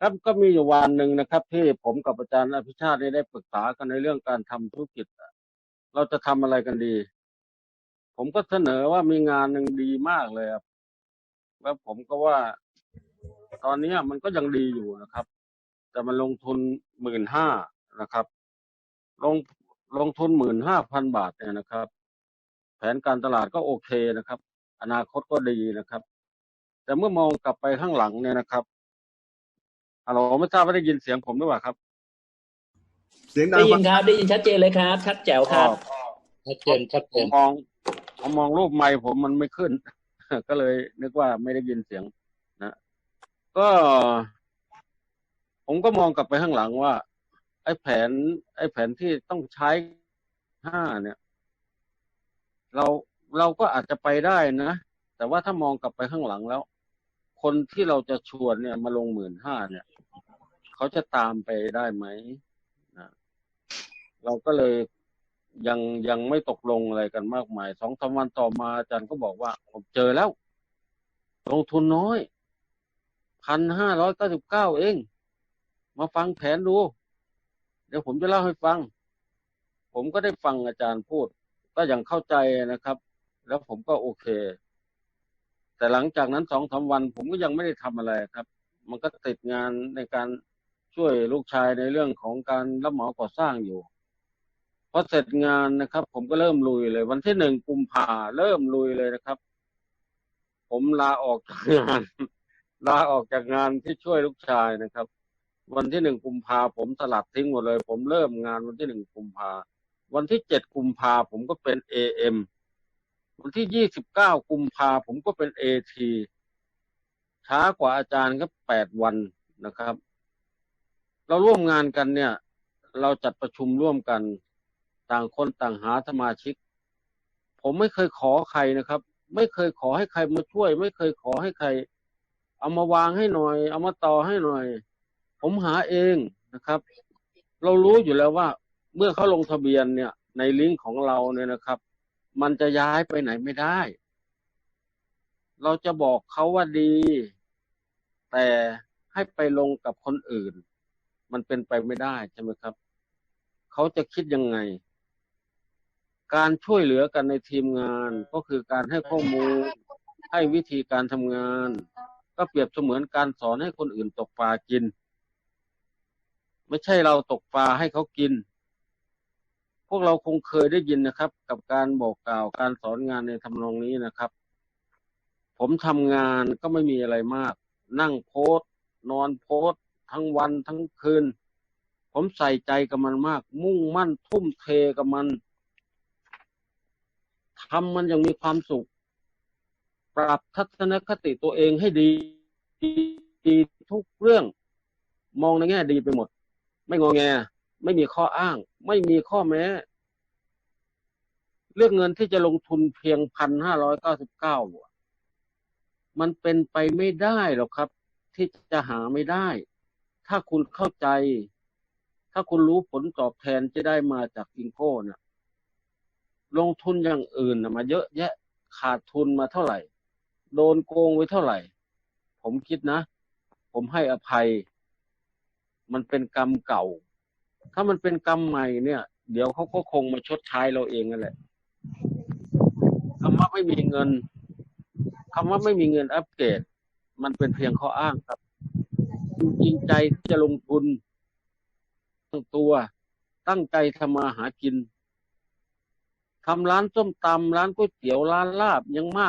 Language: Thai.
ครับก็มีอยู่วันหนึ่งนะครับ ที่ผมกับอาจารย์อภิชาติได้ปรึกษากันในเรื่องการทำธุรกิจอะเราจะทำอะไรกันดี ผมก็เสนอว่ามีงานหนึ่งดีมากเลยครับแล้วผมก็ว่า ตอนเนี้ยมันก็ยังดีอยู่นะครับ แต่มันลงทุนหมื่นห้านะครับ ลงลงทุนหมื่นห้าพันบาทเนี่ยนะครับ แผนการตลาดก็โอเคนะครับ อนาคตก็ดีนะครับ แต่เมื่อมองกลับไปข้างหลังเนี่ยนะครับ ฮัลโหลไม่ทราบว่าได้ยินเสียงผมหรือเปล่าครับ เสียงดัได้งยินครับได้ยินชัดเจนเลยครับ ชัดแจ๋วครับชัดเจนชัดเจผมนมองผมมองรูปไมค์ผมมันไม่ขึ้น ก็เลยนึกว่าไม่ได้ยินเสียงนะก็ ผมก็มองกลับไปข้างหลังว่า ไอ้แผน ไอ้แผนที่ต้องใช้ห้าเนี่ย เราเราก็อาจจะไปได้นะแต่ว่าถ้ามองกลับไปข้างหลังแล้ว คนที่เราจะชวนเนี่ยมาลงหมื่นห้าเนี่ย เขาจะตามไปได้ไหมนะเราก็เลยยังยังไม่ตกลงอะไรกันมากมายสองสามวันต่อมาอาจารย์ก็บอกว่า ผมเจอแล้ว ลงทุนน้อยพันห้าร้อยเก้าสิบเก้าเอง มาฟังแผนดู เดี๋ยวผมจะเล่าให้ฟัง ผมก็ได้ฟังอาจารย์พูด ก็ยังเข้าใจนะครับ แล้วผมก็โอเค แต่หลังจากนั้นสองสามวัน ผมก็ยังไม่ได้ทำอะไรครับ มันก็ติดงานในการ ช่วยลูกชายในเรื่องของการรับเหมาก่อสร้างอยู่พอเสร็จงานนะครับ ผมก็เริ่มลุยเลย วันที่หนึ่งกุมภาเริ่มลุยเลยนะครับ ผมลาออกจากงาน ลาออกจากงานที่ช่วยลูกชายนะครับ วันที่หนึ่งกุมภาผมสลัดทิ้งหมดเลย ผมเริ่มงานวันที่หนึ่งกุมภาวันที่เจ็ดกุมภาผมก็เป็นเอเอ็มวันที่ยี่สิบเก้ากุมภาผมก็เป็นเอทีช้ากว่าอาจารย์ก็แปดวันนะครับ เราร่วมงานกันเนี่ย เราจัดประชุมร่วมกันต่างคนต่างหาสมาชิก ผมไม่เคยขอใครนะครับ ไม่เคยขอให้ใครมาช่วย ไม่เคยขอให้ใคร เอามาวางให้หน่อย เอามาต่อให้หน่อย ผมหาเองนะครับ เรารู้อยู่แล้วว่า เมื่อเขาลงทะเบียนเนี่ย ในลิงก์ของเราเนี่ยนะครับ มันจะย้ายไปไหนไม่ได้ เราจะบอกเขาว่าดี แต่ให้ไปลงกับคนอื่น มันเป็นไปไม่ได้ใช่ไหมครับ เขาจะคิดยังไง การช่วยเหลือกันในทีมงานก็คือการให้ข้อมูล ให้วิธีการทำงาน ก็เปรียบเสมือนการสอนให้คนอื่นตกปลากิน ไม่ใช่เราตกปลาให้เขากิน พวกเราคงเคยได้ยินนะครับ กับการบอกกล่าวการสอนงานในทำนองนี้นะครับ ผมทำงานก็ไม่มีอะไรมาก นั่งโพสต์นอนโพสต ทั้งวันทั้งคืน ผมใส่ใจกับมันมาก มุ่งมั่นทุ่มเทกับมันทำมันย่างมีความสุข ปรับทัศนคติตัวเองให้ดีดีทุกเรื่อง มองในแง่ดีไปหมด ไม่งอแง ไม่มีข้ออ้าง ไม่มีข้อแม้เรื่องเงินที่จะลงทุนเพียงพันห้าร้อยเก้าสิบเก้ามันเป็นไปไม่ได้หรอกครับ ที่จะหาไม่ได้ ถ้าคุณเข้าใจ ถ้าคุณรู้ผลตอบแทนจะได้มาจากอิงโก้นะลงทุนอย่างอื่นนะมาเยอะแยะขาดทุนมาเท่าไหร่ โดนโกงไว้เท่าไหร่ ผมคิดนะ ผมให้อภัย มันเป็นกรรมเก่า ถ้ามันเป็นกรรมใหม่เนี่ย เดี๋ยวเขาก็คงมาชดใช้เราเองนั่นแหละคำว่าไม่มีเงินคำว่าไม่มีเงินอัปเกรดมันเป็นเพียงข้ออ้างครับ จริงใจที่จะลงทุนตั้งตัวตั้งใจทำมาหากินทำร้านส้มตำร้านก๋วยเตี๋ยวร้านลาบยังมาก